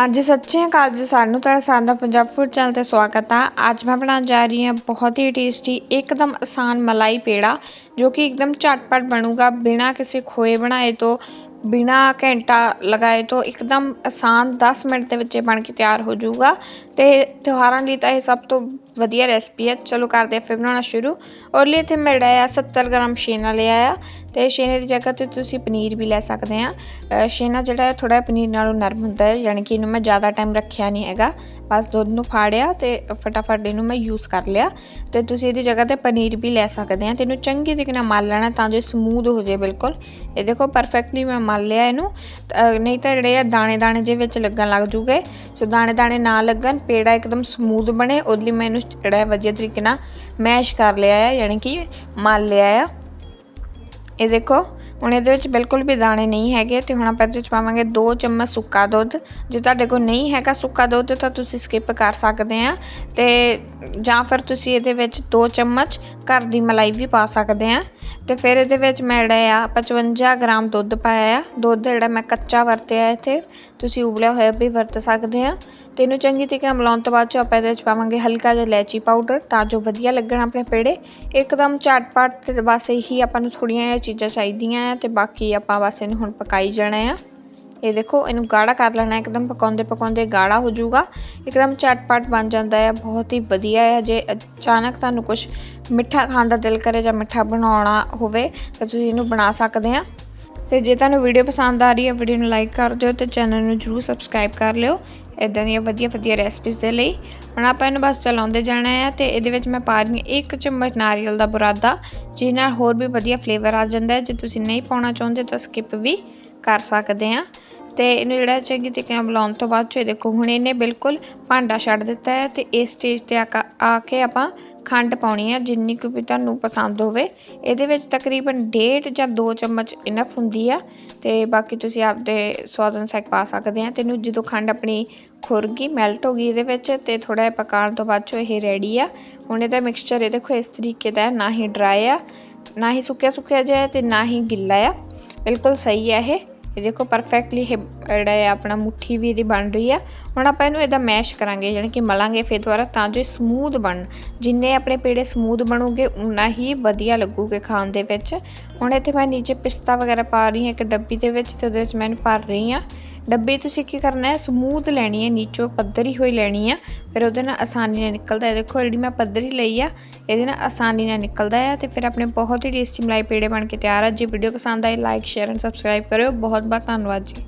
ਹਾਂਜੀ ਸੱਚੇ ਅਕਾਲ ਜੀ ਸਾਨੂੰ ਤੁਹਾਡਾ ਸਾਰਿਆਂ ਦਾ ਪੰਜਾਬ ਫੂਡ ਚੈਨਲ ਤੇ ਸਵਾਗਤ ਆ। ਅੱਜ ਮੈਂ ਬਣਾਉਣ ਜਾ ਰਹੀ ਹਾਂ ਬਹੁਤ ਹੀ ਟੇਸਟੀ ਇੱਕਦਮ ਆਸਾਨ ਮਲਾਈ ਪੇੜਾ ਜੋ ਕਿ ਇੱਕਦਮ ਝਟਪਟ ਬਣੂਗਾ ਬਿਨਾ ਕਿਸੇ ਖੋਏ ਬਣਾਏ ਤੋਂ ਬਿਨਾ ਘੰਟਾ ਲਗਾਏ ਤੋਂ ਇੱਕਦਮ ਆਸਾਨ 10 ਮਿੰਟ ਦੇ ਵਿੱਚ ਇਹ ਬਣ ਕੇ ਤਿਆਰ ਹੋ ਜਾਊਗਾ। ਤੇ ਤਿਉਹਾਰਾਂ ਲਈ ਤਾਂ ਇਹ ਸਭ ਤੋਂ ਵਧੀਆ ਰੈਸਪੀ ਹੈ। ਚਲੋ ਕਰਦੇ ਹਾਂ ਫਿਰ ਬਣਾਉਣਾ ਸ਼ੁਰੂ। ਔਰ ਲਈ ਇੱਥੇ ਮੈਂ ਆ 70 ਗ੍ਰਾਮ ਸ਼ੇਨਾ ਲਿਆ ਆ। ਤੇ ਸ਼ੇਨੇ ਦੀ ਜਗ੍ਹਾ ਤੇ ਤੁਸੀਂ ਪਨੀਰ ਵੀ ਲੈ ਸਕਦੇ ਆ ਅ, ਸ਼ੇਨਾ ਜਿਹੜਾ ਹੈ ਥੋੜਾ ਪਨੀਰ ਨਾਲੋਂ ਨਰਮ ਹੁੰਦਾ ਹੈ ਯਾਨੀ ਕਿ ਇਹਨੂੰ ਮੈਂ ਜ਼ਿਆਦਾ ਟਾਈਮ ਰੱਖਿਆ ਨਹੀਂ ਹੈਗਾ। ਬਸ ਦੁੱਧ ਨੂੰ ਫਾੜਿਆ ਤੇ ਫਟਾਫਟ ਇਹਨੂੰ ਮੈਂ ਯੂਜ਼ ਕਰ ਲਿਆ ਤੇ ਤੁਸੀਂ ਇਹਦੀ ਜਗ੍ਹਾ ਤੇ ਪਨੀਰ ਵੀ ਲੈ ਸਕਦੇ ਆ ਤੇ ਇਹਨੂੰ ਚੰਗੀ ਤਰੀਕੇ ਨਾਲ ਮਲ ਲੈਣਾ ਤਾਂ ਜੋ ਸਮੂਦ ਹੋ ਜਾਏ ਬਿਲਕੁਲ। ਇਹ ਦੇਖੋ ਪਰਫੈਕਟਲੀ ਮੈਂ ਮਲ ਲਿਆ ਇਹਨੂੰ। ਨਹੀਂ ਤਾਂ ਜਿਹੜੇ ਆ ਦਾਣੇ ਦਾਣੇ ਜੇ ਵਿੱਚ ਲੱਗਣ ਲੱਗ ਜੂਗੇ। ਸੋ ਦਾਣੇ ਦਾਣੇ ਨਾ ਲੱਗਣ, ਪੇੜਾ ਇੱਕਦਮ ਸਮੂਦ ਬਣੇ। ਉਹਦੇ ਲਈ ਮੈਂ ਇਹਨੂੰ ਜਿਹੜਾ ਵਧੀਆ ਤਰੀਕੇ ਨਾਲ ਮੈਸ਼ ਕਰ ਲਿਆ ਆ, ਯਾਨੀ ਕਿ ਮਲ ਲਿਆ ਆ। ਇਹ ਦੇਖੋ ਹੁਣ ਇਹਦੇ ਵਿੱਚ ਬਿਲਕੁਲ ਵੀ ਦਾਣੇ ਨਹੀਂ ਹੈਗੇ ਤੇ ਹੁਣ ਆਪਾਂ ਇਹਦੇ ਵਿੱਚ ਪਾਵਾਂਗੇ 2 ਚਮਚ ਸੁੱਕਾ ਦੁੱਧ। ਜੇ ਤੁਹਾਡੇ ਕੋਲ ਨਹੀਂ ਹੈਗਾ ਸੁੱਕਾ ਦੁੱਧ ਤਾਂ ਤੁਸੀਂ ਸਕਿਪ ਕਰ ਸਕਦੇ ਆ ਤੇ ਜਾਂ ਫਿਰ ਤੁਸੀਂ ਇਹਦੇ ਵਿੱਚ 2 ਚਮਚ ਘਰ ਦੀ ਮਲਾਈ ਵੀ ਪਾ ਸਕਦੇ ਆ। ਤੇ ਫਿਰ ਇਹਦੇ ਵਿੱਚ ਮੈਂ ਜਿਹੜਾ ਆ 55 ਗ੍ਰਾਮ ਦੁੱਧ ਪਾਇਆ ਆ। ਦੁੱਧ ਜਿਹੜਾ ਮੈਂ ਕੱਚਾ ਵਰਤਿਆ ਇੱਥੇ। ਤੁਸੀਂ ਉਬਲਿਆ ਹੋਇਆ ਵੀ ਵਰਤ ਸਕਦੇ ਆ। ਤੇ ਇਹਨੂੰ ਚੰਗੀ ਤਰੀਕੇ ਨਾਲ ਮਿਲਾਉਣ ਤੋਂ ਬਾਅਦ ਚ ਆਪਾਂ ਇਹਦੇ ਵਿੱਚ ਪਾਵਾਂਗੇ ਹਲਕਾ ਜਿਹਾ ਇਲਾਇਚੀ ਪਾਊਡਰ ਤਾਂ ਜੋ ਵਧੀਆ ਲੱਗਣ ਆਪਣੇ ਪੇੜੇ। ਇੱਕਦਮ ਝਟਪਟ ਤੇ ਬਸ ਇਹੀ ਆਪਾਂ ਨੂੰ ਥੋੜੀਆਂ ਜਿਹੀਆਂ ਚੀਜ਼ਾਂ ਚਾਹੀਦੀਆਂ ਆ ਤੇ ਬਾਕੀ ਆਪਾਂ ਬਸ ਇਹਨੂੰ ਹੁਣ ਪਕਾਈ ਜਾਣਾ ਆ। ਇਹ ਦੇਖੋ, ਇਹਨੂੰ ਗਾੜਾ ਕਰ ਲੈਣਾ, ਇੱਕਦਮ ਪਕਾਉਂਦੇ ਪਕਾਉਂਦੇ ਗਾੜਾ ਹੋ ਜਾਊਗਾ। ਇੱਕਦਮ ਝਟਪਟ ਬਣ ਜਾਂਦਾ ਹੈ, ਬਹੁਤ ਹੀ ਵਧੀਆ ਹੈ। ਜੇ ਅਚਾਨਕ ਤੁਹਾਨੂੰ ਕੁਝ ਮਿੱਠਾ ਖਾਣ ਦਾ ਦਿਲ ਕਰੇ ਜਾਂ ਮਿੱਠਾ ਬਣਾਉਣਾ ਹੋਵੇ, ਤਾਂ ਤੁਸੀਂ ਇਹਨੂੰ ਬਣਾ ਸਕਦੇ ਆ ਤੇ ਜੇ ਤੁਹਾਨੂੰ ਵੀਡੀਓ ਪਸੰਦ ਆ ਰਹੀ ਹੈ, ਵੀਡੀਓ ਨੂੰ ਲਾਈਕ ਕਰ ਦਿਓ ਤੇ ਚੈਨਲ ਨੂੰ ਜਰੂਰ ਸਬਸਕ੍ਰਾਈਬ ਕਰ ਲਿਓ। ਇਦਾਂ ਦੀਆਂ ਵਧੀਆ ਵਧੀਆ ਰੈਸਪੀਜ਼ ਦੇ ਲਈ। ਹੁਣ ਆਪਾਂ ਇਹਨੂੰ ਬਸ ਚਲਾਉਂਦੇ ਜਾਣਾ ਹੈ ਤੇ ਇਹਦੇ ਵਿੱਚ ਮੈਂ ਪਾ ਰਹੀ ਹਾਂ ਇੱਕ ਚਮਚ ਨਾਰੀਅਲ ਦਾ ਬੁਰਾਦਾ, ਜਿਹਦੇ ਨਾਲ ਹੋਰ ਵੀ ਵਧੀਆ ਫਲੇਵਰ ਆ ਜਾਂਦਾ ਹੈ। ਜੇ ਤੁਸੀਂ ਨਹੀਂ ਪਾਉਣਾ ਚਾਹੁੰਦੇ ਤਾਂ ਸਕਿਪ ਵੀ ਕਰ ਸਕਦੇ ਆ ਤੇ ਇਹਨੂੰ ਜਿਹੜਾ ਚੰਗੀ ਤਰੀਕੇ ਨਾਲ ਬੁਲਾਉਣ ਤੋਂ ਬਾਅਦ ਚ ਇਹ ਦੇਖੋ ਹੁਣ ਇਹਨੇ ਬਿਲਕੁਲ ਭਾਂਡਾ ਛੱਡ ਦਿੱਤਾ ਹੈ ਤੇ ਇਸ ਸਟੇਜ ਤੇ ਆ ਕਾ- ਆ ਕੇ ਆਪਾਂ ਖੰਡ ਪਾਉਣੀ ਹੈ, ਜਿੰਨੀ ਕੁ ਵੀ ਤੁਹਾਨੂੰ ਪਸੰਦ ਹੋਵੇ। ਇਹਦੇ ਵਿੱਚ ਤਕਰੀਬਨ 1.5 ਜਾਂ 2 ਚਮਚ ਇਨਫ ਹੁੰਦੀ ਆ ਤੇ ਬਾਕੀ ਤੁਸੀਂ ਆਪਦੇ ਸਵਾਦ ਅਨੁਸਾਰ ਪਾ ਸਕਦੇ ਆ। ਤੇ ਇਹਨੂੰ ਜਦੋਂ ਖੰਡ ਆਪਣੀ ਖੁਰ ਗਈ ਮੈਲਟ ਹੋ ਗਈ ਇਹਦੇ ਵਿੱਚ ਤੇ ਥੋੜਾ ਜਿਹਾ ਪਕਾਉਣ ਤੋਂ ਬਾਅਦ ਚੋਂ ਇਹ ਰੈਡੀ ਆ। ਹੁਣ ਇਹਦਾ ਮਿਕਸਚਰ ਇਹ ਦੇਖੋ ਇਸ ਤਰੀਕੇ ਦਾ ਨਾ ਹੀ ਡਰਾਈ ਆ, ਨਾ ਹੀ ਸੁੱਕਿਆ ਸੁੱਕਿਆ ਜਿਹਾ ਹੈ ਤੇ ਨਾ ਹੀ ਗਿੱਲਾ ਆ। ਬਿਲਕੁਲ ਸਹੀ ਆ ਇਹ। ਇਹ ਦੇਖੋ ਪਰਫੈਕਟਲੀ ਇਹ ਜਿਹੜਾ ਹੈ ਆਪਣਾ ਮੁੱਠੀ ਵੀ ਇਹਦੀ ਬਣ ਰਹੀ ਆ। ਹੁਣ ਆਪਾਂ ਇਹਨੂੰ ਇਹਦਾ ਮੈਸ਼ ਕਰਾਂਗੇ ਯਾਨੀ ਕਿ ਮਲਾਂਗੇ ਫਿਰ ਦੁਬਾਰਾ ਤਾਂ ਜੋ ਇਹ ਸਮੂਥ ਬਣ। ਜਿੰਨੇ ਆਪਣੇ ਪੇੜੇ ਸਮੂਥ ਬਣੂਗੇ ਉਨਾ ਹੀ ਵਧੀਆ ਲੱਗੂਗੇ ਖਾਣ ਦੇ ਵਿੱਚ। ਹੁਣ ਇੱਥੇ ਮੈਂ ਨੀਚੇ ਪਿਸਤਾ ਵਗੈਰਾ ਪਾ ਰਹੀ ਹਾਂ ਇੱਕ ਡੱਬੀ ਦੇ ਵਿੱਚ ਤੇ ਉਹਦੇ ਵਿੱਚ ਮੈਂ ਇਹਨੂੰ ਭਰ ਰਹੀ ਹਾਂ। ਡੱਬੇ ਤੁਸੀਂ ਕੀ ਕਰਨਾ ਹੈ? ਸਮੂਥ ਲੈਣੀ ਹੈ, ਨੀਚੋਂ ਪੱਧਰੀ ਹੋਈ ਲੈਣੀ ਆ। ਫਿਰ ਉਹਦੇ ਨਾਲ ਆਸਾਨੀ ਨਾਲ ਨਿਕਲਦਾ ਹੈ। ਦੇਖੋ, ਜਿਹੜੀ ਮੈਂ ਪੱਧਰੀ ਲਈ ਆ, ਇਹਦੇ ਨਾਲ ਆਸਾਨੀ ਨਾਲ ਨਿਕਲਦਾ ਹੈ ਤੇ ਫਿਰ ਆਪਣੇ ਬਹੁਤ ਹੀ ਟੇਸਟੀ ਮਲਾਈ ਪੇੜੇ ਬਣ ਕੇ ਤਿਆਰ ਆ। ਜੇ ਵੀਡੀਓ ਪਸੰਦ ਆਏ ਲਾਈਕ ਸ਼ੇਅਰ ਐਂਡ ਸਬਸਕ੍ਰਾਈਬ ਕਰਿਓ। ਬਹੁਤ ਬਹੁਤ ਧੰਨਵਾਦ ਜੀ।